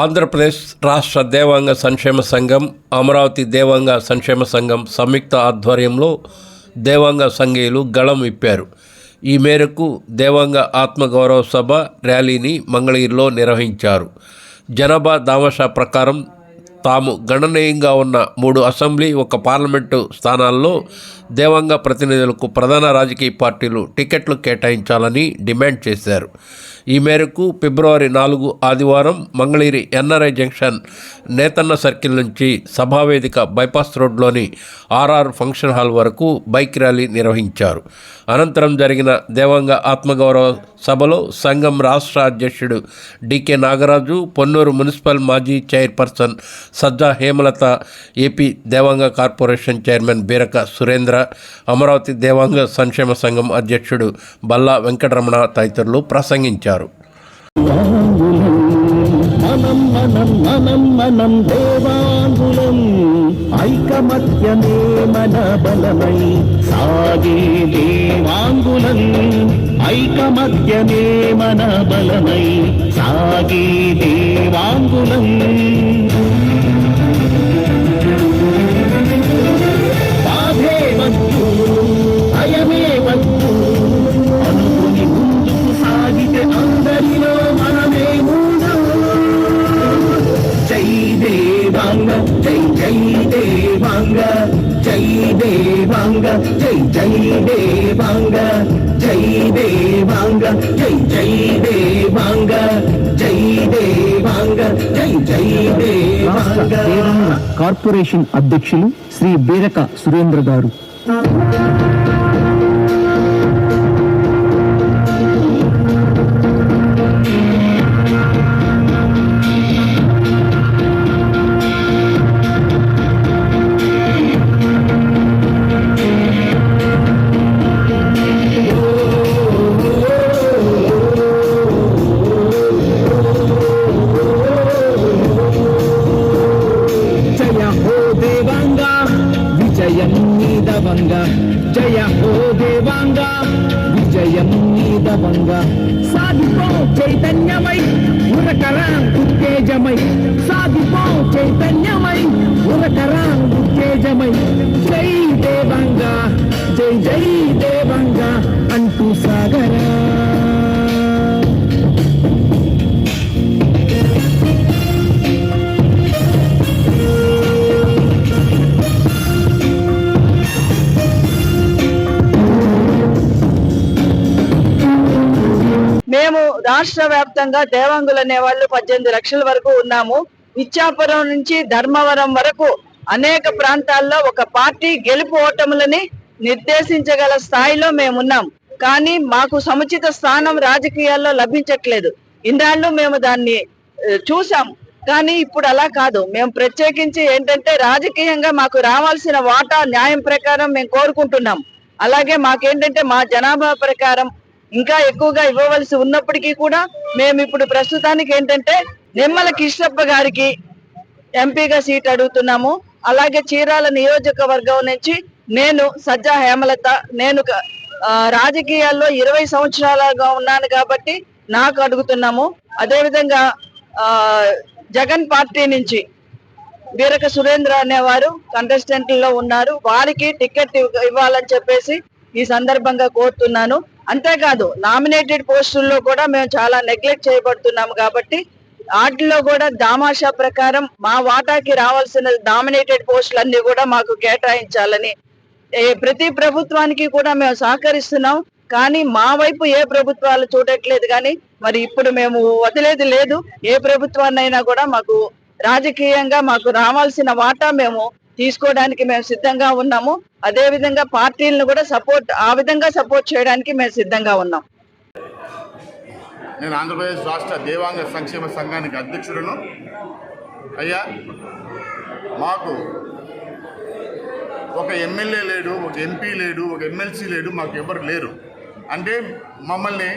ఆంధ్రప్రదేశ్ రాష్ట్ర దేవాంగ సంక్షేమ సంఘం అమరావతి దేవాంగ సంక్షేమ సంఘం సంయుక్త ఆధ్వర్యంలో దేవాంగ సంఘీయులు గళం ఇప్పారు ఈ మేరకు దేవాంగ ఆత్మగౌరవ సభ ర్యాలీని మంగళగిరిలో నిర్వహించారు. జనాభా దామాషా ప్రకారం తాము గణనీయంగా ఉన్న మూడు అసెంబ్లీ ఒక పార్లమెంటు స్థానాల్లో దేవాంగ ప్రతినిధులకు ప్రధాన రాజకీయ పార్టీలు టికెట్లు కేటాయించాలని డిమాండ్ చేశారు. ఈ మేరకు ఫిబ్రవరి నాలుగు ఆదివారం మంగళగిరి ఎన్ఆర్ఐ జంక్షన్ నేతన్న సర్కిల్ నుంచి సభావేదిక బైపాస్ రోడ్లోని ఆర్ఆర్ ఫంక్షన్ హాల్ వరకు బైక్ ర్యాలీ నిర్వహించారు. అనంతరం జరిగిన దేవాంగ ఆత్మగౌరవ సభలో సంఘం రాష్ట్ర అధ్యక్షుడు డికే నాగరాజు పొన్నూరు మున్సిపల్ మాజీ chairperson Sajja Hemalatha AP Devanga corporation chairman Biraka Surendra Amaravati Devanga సంక్షేమ సంఘం అధ్యక్షుడు బల్లా వెంకటరమణ తదితరులు ప్రసంగించారు. మనం మనం మనం మనం దేవాంగులం. ఐకమత్యమే మన బలమై సాగే దేవాంగులం. ఐకమత్యమే మన బలమై సాగే దేవాంగులం. దేవాంగ జై జై దేవాంగ జై దేవాంగ జై జై దేవాంగ జై దేవాంగ జై జై దేవాంగ. కార్పొరేషన్ అధ్యక్షులు శ్రీ బీరక సురేంద్ర గారు? విజయం నీదవంగ జయ హో దేవాంగ విజయం నీదవంగ. సాధిపో చైతన్యమై ఉరకరా ఉత్తేజమై. సాధిపో చైతన్యమై ఉరకరా ఉత్తేజమై. జై దేవాంగ జై జై దేవ రాష్ట్ర వ్యాప్తంగా దేవాంగులు అనేవాళ్ళు పద్దెనిమిది లక్షల వరకు ఉన్నాము. ఇచ్చాపురం నుంచి ధర్మవరం వరకు అనేక ప్రాంతాల్లో ఒక పార్టీ గెలుపు ఓటములని నిర్దేశించగల స్థాయిలో మేము ఉన్నాం. కానీ మాకు సముచిత స్థానం రాజకీయాల్లో లభించట్లేదు. ఇన్నాళ్ళు మేము దాన్ని చూసాం కానీ ఇప్పుడు అలా కాదు. మేము ప్రత్యేకించి ఏంటంటే రాజకీయంగా మాకు రావాల్సిన వాటా న్యాయం ప్రకారం మేము కోరుకుంటున్నాం. అలాగే మాకేంటంటే మా జనాభా ప్రకారం ఇంకా ఎక్కువగా ఇవ్వవలసి ఉన్నప్పటికీ కూడా మేము ఇప్పుడు ప్రస్తుతానికి ఏంటంటే నిమ్మల కిష్టప్ప గారికి ఎంపీగా సీట్ అడుగుతున్నాము. అలాగే చీరాల నియోజకవర్గం నుంచి నేను సజ్జా హేమలత నేను రాజకీయాల్లో ఇరవై సంవత్సరాలుగా ఉన్నాను కాబట్టి నాకు అడుగుతున్నాము. అదేవిధంగా ఆ, జగన్ పార్టీ నుంచి వీరక సురేంద్ర అనేవారు కంటెస్టెంట్లో ఉన్నారు. వారికి టికెట్ ఇవ్వాలని చెప్పేసి ఈ సందర్భంగా కోరుతున్నాను. అంతేకాదు నామినేటెడ్ పోస్టుల్లో కూడా మేము చాలా నెగ్లెక్ట్ చేయబడుతున్నాము కాబట్టి వాటిలో కూడా దామాషా ప్రకారం మా వాటాకి రావాల్సిన నామినేటెడ్ పోస్టులన్నీ కూడా మాకు కేటాయించాలని ప్రతి ప్రభుత్వానికి కూడా మేము సహకరిస్తున్నాం. కానీ మా వైపు ఏ ప్రభుత్వాలు చూడట్లేదు కానీ మరి ఇప్పుడు మేము వదిలేది లేదు. ఏ ప్రభుత్వాన్నైనా కూడా మాకు రాజకీయంగా మాకు రావాల్సిన వాటా మేము తీసుకోవడానికి మేము సిద్ధంగా ఉన్నాము. అదే విధంగా పార్టీలను కూడా సపోర్ట్ ఆ విధంగా సపోర్ట్ చేయడానికి మేము సిద్ధంగా ఉన్నాం. నేను ఆంధ్రప్రదేశ్ రాష్ట్ర దేవాంగ సంక్షేమ సంఘానికి అధ్యక్షుడును. అయ్యా మాకు ఒక ఎమ్మెల్యే లేడు ఒక ఎంపీ లేడు ఒక ఎమ్మెల్సీ లేడు మాకు ఎవరు లేరు. అంటే మమ్మల్ని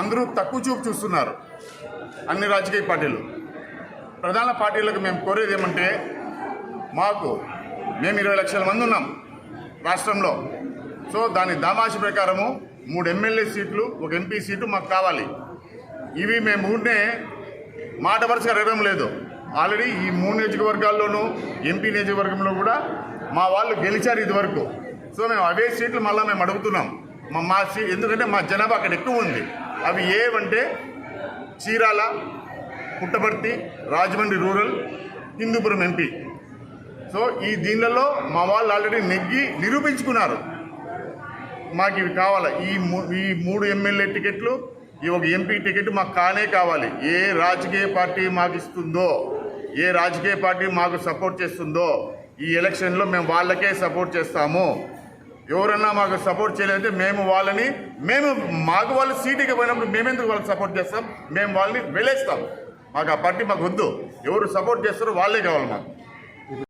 అందరూ తక్కువ చూపు చూస్తున్నారు అన్ని రాజకీయ పార్టీలు. ప్రధాన పార్టీలకు మేము కోరేది ఏమంటే మాకు మేము ఇరవై లక్షల మంది ఉన్నాం రాష్ట్రంలో. సో దాని దామాషి ప్రకారము మూడు ఎమ్మెల్యే సీట్లు ఒక ఎంపీ సీటు మాకు కావాలి. ఇవి మేము ఊరినే మాట వరుసగా అడగడం లేదు. ఆల్రెడీ ఈ మూడు నియోజకవర్గాల్లోనూ ఎంపీ నియోజకవర్గంలో కూడా మా వాళ్ళు గెలిచారు ఇదివరకు. సో మేము అవే సీట్లు మళ్ళీ మేము అడుగుతున్నాం. మా మా సీ ఎందుకంటే మా జనాభా అక్కడ ఎక్కువ ఉంది. అవి ఏవంటే Chirala Puttaparthi Rajahmundry rural Hindupuram MP. So ఈ దీనిలలో మా వాళ్ళు ఆల్రెడీ నెగ్గి నిరూపించుకున్నారు. మాకు ఇవి కావాలి. ఈ మూ- ఈ మూడు ఎమ్మెల్యే టికెట్లు ఈ ఒక ఎంపీ టికెట్ మాకు కానే కావాలి. ఏ రాజకీయ పార్టీ మాకు ఇస్తుందో ఏ రాజకీయ పార్టీ మాకు సపోర్ట్ చేస్తుందో ఈ ఎలక్షన్లో మేము వాళ్ళకే సపోర్ట్ చేస్తాము. ఎవరన్నా మాకు సపోర్ట్ చేయలేదంటే మేము వాళ్ళని మేము మాకు వాళ్ళు సీటుకి పోయినప్పుడు మేమెందుకు వాళ్ళకి సపోర్ట్ చేస్తాం? మేము వాళ్ళని వెళ్ళేస్తాం మాకు ఆ పార్టీ మాకు వద్దు. ఎవరు సపోర్ట్ చేస్తారో వాళ్ళే కావాలి మాకు.